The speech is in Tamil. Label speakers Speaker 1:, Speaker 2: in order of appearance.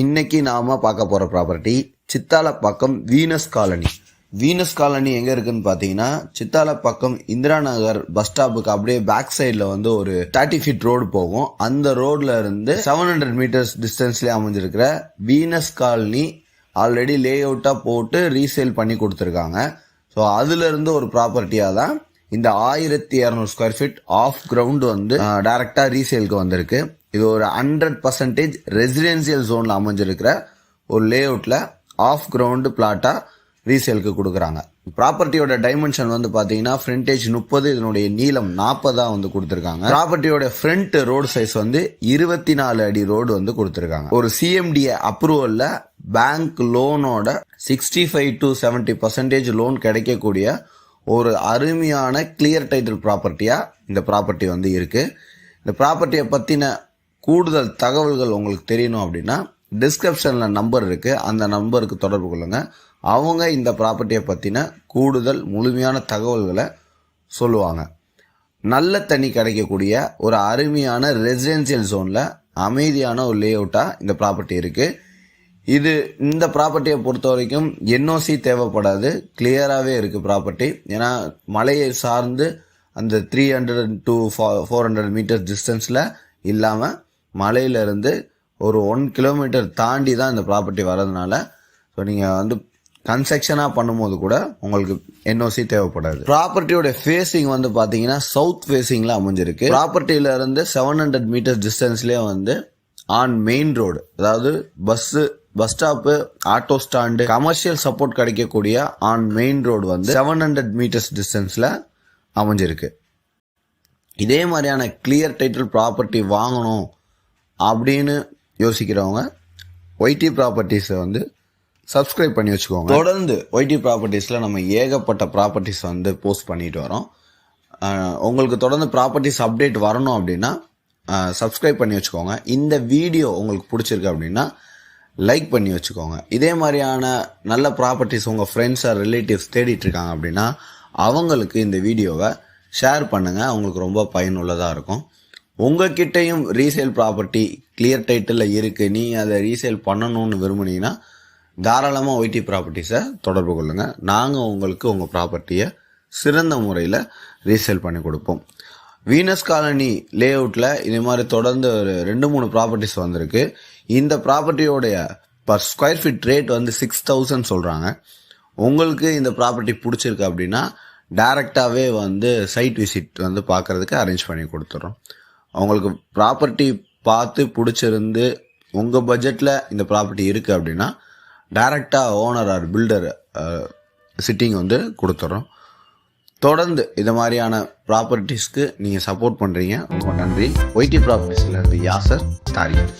Speaker 1: இன்னைக்கு நாம பார்க்க போற property Chithalapakkam Venus colony. Venus colony எங்க இருக்குன்னு பாத்தீங்கன்னா சித்தாலப்பாக்கம் இந்திரா நகர் பஸ் ஸ்டாப்புக்கு அப்படியே பேக் சைடில் வந்து ஒரு தேர்ட்டி ஃபீட் ரோடு போகும். அந்த ரோட்ல இருந்து செவன் ஹண்ட்ரட் மீட்டர்ஸ் டிஸ்டன்ஸ்ல அமைஞ்சிருக்கிற வீனஸ் காலனி ஆல்ரெடி லே அவுட்டா போட்டு ரீசேல் பண்ணி கொடுத்துருக்காங்க. ஸோ அதுல இருந்து ஒரு ப்ராப்பர்ட்டியா தான் இந்த ஆயிரத்தி இரநூறு ஸ்கொயர் ஃபீட் ஆஃப் கிரவுண்ட் வந்து டைரக்டா ரீசேலுக்கு வந்திருக்கு. இது ஒரு ஹண்ட்ரட் பர்சன்டேஜ் ரெசிடென்சியல் ஜோன்ல அமைஞ்சிருக்கிற ஒரு லே அவுட்ல ஆஃப் கிரவுண்டு பிளாட்டா ரீசேலுக்கு கொடுக்குறாங்க. ப்ராப்பர்ட்டியோட டைமென்ஷன் வந்து பார்த்தீங்கன்னா ஃப்ரண்டேஜ் முப்பது இதனுடைய நீளம் நாற்பதாக வந்து கொடுத்துருக்காங்க. ப்ராப்பர்ட்டியோட ஃப்ரண்ட் ரோடு சைஸ் வந்து இருபத்தி நாலு அடி ரோடு வந்து கொடுத்துருக்காங்க. ஒரு சிஎம்டிஏ அப்ரூவலில் bank லோனோட sixty five to seventy percentage loan கிடைக்கக்கூடிய ஒரு அருமையான கிளியர் டைட்டில் ப்ராப்பர்ட்டியாக இந்த ப்ராப்பர்ட்டி வந்து இருக்குது இந்த ப்ராப்பர்ட்டியை பற்றின கூடுதல் தகவல்கள் உங்களுக்கு தெரியணும் அப்படின்னா டிஸ்கிரிப்ஷனில் நம்பர் இருக்குது அந்த நம்பருக்கு தொடர்பு கொள்ளுங்கள் அவங்க இந்த ப்ராப்பர்ட்டியை பற்றின கூடுதல் முழுமையான தகவல்களை சொல்லுவாங்க. நல்ல தண்ணி கிடைக்கக்கூடிய ஒரு அருமையான ரெசிடென்சியல் ஜோனில் அமைதியான ஒரு லே அவுட்டாக இந்த ப்ராப்பர்ட்டி இருக்குது இது இந்த ப்ராப்பர்ட்டியை பொறுத்த வரைக்கும் என்ஓசி தேவைப்படாது. கிளியராகவே இருக்குது ப்ராப்பர்ட்டி ஏன்னா மலையை சார்ந்து அந்த three hundred to four hundred meter டிஸ்டன்ஸில் இல்லாமல் மலையிலேருந்து ஒரு ஒன் கிலோமீட்டர் தாண்டி தான் இந்த ப்ராப்பர்ட்டி வர்றதுனால ஸோ நீங்கள் வந்து கன்ஸ்ட்ரக்ஷனாக பண்ணும்போது கூட உங்களுக்கு என்ஓசி தேவைப்படாது. ப்ராப்பர்ட்டியோட ஃபேஸிங் வந்து பார்த்தீங்கன்னா சவுத் ஃபேஸிங்கில் அமைஞ்சிருக்கு. ப்ராப்பர்ட்டியிலேருந்து செவன் ஹண்ட்ரட் மீட்டர் டிஸ்டன்ஸ்லேயே வந்து ஆன் மெயின் ரோடு அதாவது bus bus stop auto stand commercial support கிடைக்கக்கூடிய ஆன் மெயின் ரோடு வந்து செவன் ஹண்ட்ரட் மீட்டர்ஸ் டிஸ்டன்ஸில் அமைஞ்சிருக்கு. இதே மாதிரியான கிளியர் டைட்டில் ப்ராப்பர்ட்டி வாங்கணும் அப்படின்னு யோசிக்கிறவங்க ஒய்டி ப்ராப்பர்ட்டிஸை வந்து சப்ஸ்கிரைப் பண்ணி வச்சுக்கோங்க. தொடர்ந்து ஒய்டி ப்ராப்பர்ட்டிஸில் நம்ம ஏகப்பட்ட ப்ராப்பர்ட்டிஸ் வந்து போஸ்ட் பண்ணிட்டு வரோம். உங்களுக்கு தொடர்ந்து ப்ராப்பர்ட்டிஸ் அப்டேட் வரணும் அப்படின்னா சப்ஸ்கிரைப் பண்ணி வச்சுக்கோங்க. இந்த வீடியோ உங்களுக்கு பிடிச்சிருக்கு அப்படின்னா லைக் பண்ணி வச்சுக்கோங்க. இதே மாதிரியான நல்ல ப்ராப்பர்ட்டிஸ் உங்கள் ஃப்ரெண்ட்ஸ் ஆர் ரிலேட்டிவ்ஸ் தேடிட்டுருக்காங்க அப்படின்னா அவங்களுக்கு இந்த வீடியோவை ஷேர் பண்ணுங்கள் அவங்களுக்கு ரொம்ப பயனுள்ளதாக இருக்கும். உங்ககிட்டயும் ரீசேல் ப்ராப்பர்ட்டி கிளியர் டைட்டில் இருக்குது நீ அதை ரீசேல் பண்ணணும்னு விரும்புனீங்கன்னா தாராளமாக ஒய்டி ப்ராப்பர்ட்டிஸை தொடர்பு கொள்ளுங்கள் நாங்கள் உங்களுக்கு உங்கள் ப்ராப்பர்ட்டியை சிறந்த முறையில் ரீசேல் பண்ணி கொடுப்போம். வீனஸ் காலனி லே அவுட்டில் இது மாதிரி தொடர்ந்து ஒரு ரெண்டு மூணு ப்ராப்பர்ட்டிஸ் வந்திருக்கு. இந்த ப்ராப்பர்ட்டியோடைய பர் ஸ்கொயர் ஃபீட் ரேட் வந்து சிக்ஸ் தௌசண்ட் சொல்கிறாங்க உங்களுக்கு இந்த ப்ராப்பர்ட்டி பிடிச்சிருக்கு அப்படின்னா டேரெக்டாகவே வந்து சைட் விசிட் வந்து பார்க்கறதுக்கு அரேஞ்ச் பண்ணி கொடுத்துட்றோம் அவங்களுக்கு ப்ராப்பர்ட்டி பார்த்து பிடிச்சிருந்து உங்கள் பட்ஜெட்டில் இந்த ப்ராப்பர்ட்டி இருக்குது அப்படின்னா டேரெக்டாக ஓனர் ஆர் பில்டர் சிட்டிங் வந்து கொடுத்துட்றோம் தொடர்ந்து இது மாதிரியான ப்ராப்பர்ட்டிஸ்க்கு நீங்கள் சப்போர்ட் பண்ணுறீங்க ரொம்ப நன்றி. ஒய்டி ப்ராப்பர்ட்டிஸ்லேருந்து யாசர் தாரியர்